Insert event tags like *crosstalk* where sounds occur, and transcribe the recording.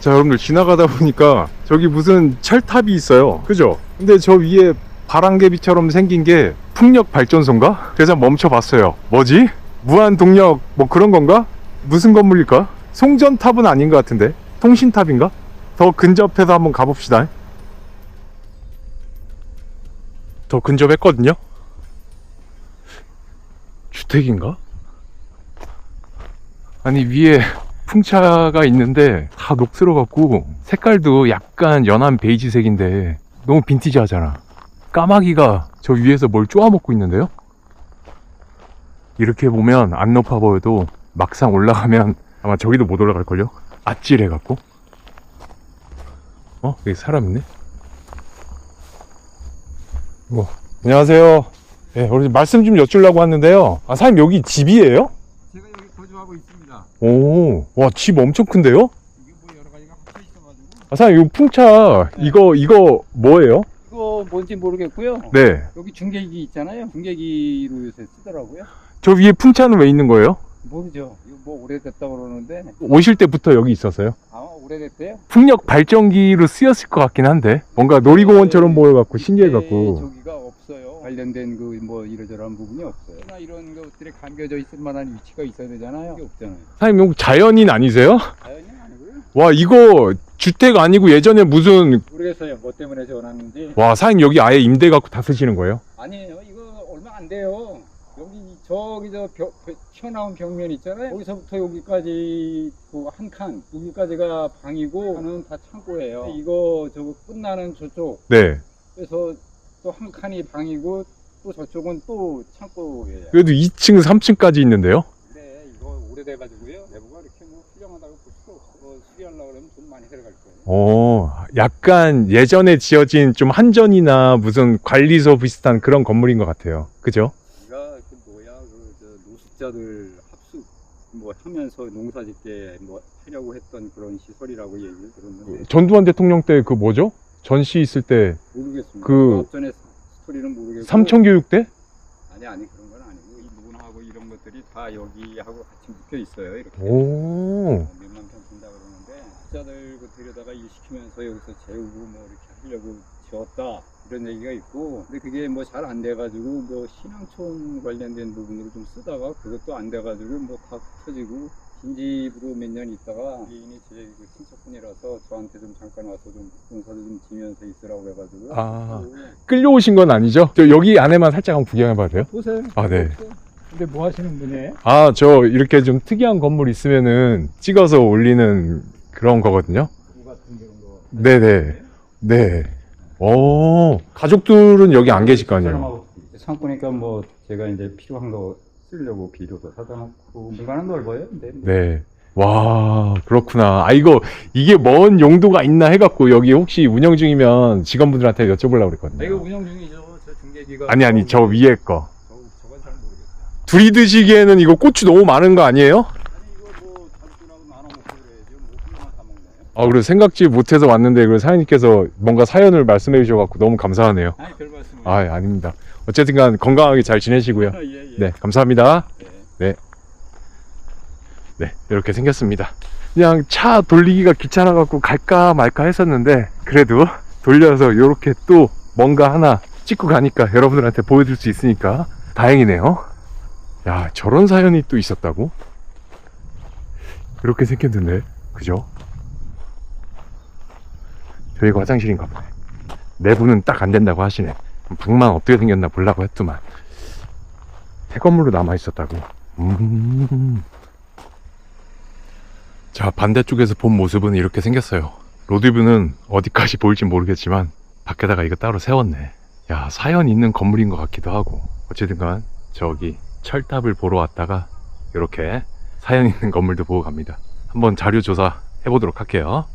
자 여러분들 지나가다 보니까 저기 무슨 철탑이 있어요 그죠? 근데 저 위에 바람개비처럼 생긴 게 풍력 발전소인가? 그래서 멈춰봤어요 뭐지? 무한 동력 뭐 그런 건가? 무슨 건물일까? 송전탑은 아닌 것 같은데 통신탑인가? 더 근접해서 한번 가봅시다 더 근접했거든요 주택인가? 아니 위에 풍차가 있는데 다 녹슬어갖고 색깔도 약간 연한 베이지색인데 너무 빈티지하잖아 까마귀가 저 위에서 뭘 쪼아먹고 있는데요? 이렇게 보면 안 높아 보여도 막상 올라가면 아마 저기도 못 올라갈걸요? 아찔해갖고 어? 여기 사람 있네? 뭐 안녕하세요 예, 우리 말씀 좀 여쭈려고 하는데요 아 사장님 여기 집이에요? 거주하고 있습니다. 오, 와, 집 엄청 큰데요? 이게 뭐 여러 가지가 합쳐 있어가지고 아, 사장님, 이거 풍차, 이거, 이거 뭐예요? 이거 뭔지 모르겠고요. 네. 여기 중계기 있잖아요. 중계기로 요새 쓰더라고요. 저 위에 풍차는 왜 있는 거예요? 모르죠. 이거 뭐 오래됐다 고 그러는데 오실 때부터 여기 있었어요? 아 오래됐대요. 풍력 발전기로 쓰였을 것 같긴 한데. 뭔가 놀이공원처럼 보여갖고, 이때 신기해갖고. 없어요. 관련된 그 뭐 이러저러한 부분이 없어요. 나 이런 것들이 감겨져 있을 만한 위치가 있어야 되잖아요. 이게 없잖아요. 사장님, 이거 자연인 아니세요? 자연이 아니고요. 와, 이거 주택 아니고 예전에 무슨, 모르겠어요. 뭐 때문에 지어놨는지. 와, 사장님 여기 아예 임대 갖고 다 쓰시는 거예요? 아니에요. 이거 얼마 안 돼요. 여기 저기 저 벽, 벽- 튀어나온 벽면 있잖아요. 여기서부터 여기까지 그 한 칸, 여기까지가 방이고 하는 다 창고예요. 이거 저거 끝나는 저쪽. 네. 그래서 또 한 칸이 방이고 또 저쪽은 또 창고예요. 그래도 2층, 3층까지 있는데요? 근데 이거 오래돼가지고요. 내부가 이렇게 뭐 훌륭하다고 볼 수도 없고 뭐 수리하려고 그러면 돈 많이 들어갈 거예요. 어, 약간 예전에 지어진 좀 한전이나 무슨 관리소 비슷한 그런 건물인 것 같아요. 그죠? 우리가 그 뭐야 그저 노숙자들 합숙 뭐 하면서 농사짓게 뭐 하려고 했던 그런 시설이라고 얘기를 들었는데 전두환 대통령 때 그 뭐죠? 전시 있을 때 모르겠습니다. 그 앞전에 스토리는 모르겠고 삼천교육대? 아니 아니 그런 건 아니고 이 문하고 이런 것들이 다 여기하고 같이 묶여 있어요. 이렇게 오. 어, 몇만 평 준다 그러는데 투자들 그 들여다가 일 시키면서 여기서 재우고 뭐 이렇게 하려고 지었다 이런 얘기가 있고 근데 그게 뭐 잘 안 돼가지고 뭐 신앙촌 관련된 부분으로 좀 쓰다가 그것도 안 돼가지고 뭐다 터지고 빈집으로 몇 년 있다가 지인이 제 그 친척분이라서 저한테 좀 잠깐 와서 좀 농사도 좀 지면서 있으라고 해가지고 아. 끌려오신 건 아니죠? 저 여기 안에만 살짝 한번 구경해봐도 돼요? 보세요 아, 네. 근데 뭐 하시는 분이에요? 아, 저 이렇게 좀 특이한 건물 있으면은 찍어서 올리는 그런 거거든요. 네네. 네. 오, 가족들은 여기 안 계실 거 아니에요? 상권이니까 뭐 제가 이제 필요한 거 쓰려고 비료도 사다 놓고 공간은 넓어요. 근데 네. 와, 그렇구나. 아, 이거, 이게 뭔 용도가 있나 해갖고, 여기 혹시 운영 중이면 직원분들한테 여쭤보려고 아, 이거 그랬거든요. 운영 중이죠. 저 중계기가 아니, 아니, 저 위에 거. 저, 저건 잘 모르겠어요. 둘이 드시기에는 이거 고추 너무 많은 거 아니에요? 아니 뭐? 아, 그리고 생각지 못해서 왔는데, 그 사장님께서 뭔가 사연을 말씀해 주셔갖고 너무 감사하네요. 아니 별 말씀을. 아, 아닙니다. 어쨌든 간 건강하게 잘 지내시고요. *laughs* 아, 예, 예. 네, 감사합니다. 네. 네, 이렇게 생겼습니다. 그냥 차 돌리기가 귀찮아갖고 갈까 말까 했었는데, 그래도 돌려서 이렇게 또 뭔가 하나 찍고 가니까 여러분들한테 보여줄 수 있으니까 다행이네요. 야, 저런 사연이 또 있었다고? 이렇게 생겼는데, 그죠? 저희가 화장실인가 보네. 내부는 딱 안 된다고 하시네. 방만 어떻게 생겼나 보려고 했더만. 새 건물로 남아 있었다고. 음. 자, 반대쪽에서 본 모습은 이렇게 생겼어요. 로드뷰는 어디까지 보일지 모르겠지만, 밖에다가 이거 따로 세웠네. 야, 사연 있는 건물인 것 같기도 하고. 어쨌든 간, 저기, 철탑을 보러 왔다가, 이렇게 사연 있는 건물도 보고 갑니다. 한번 자료 조사 해보도록 할게요.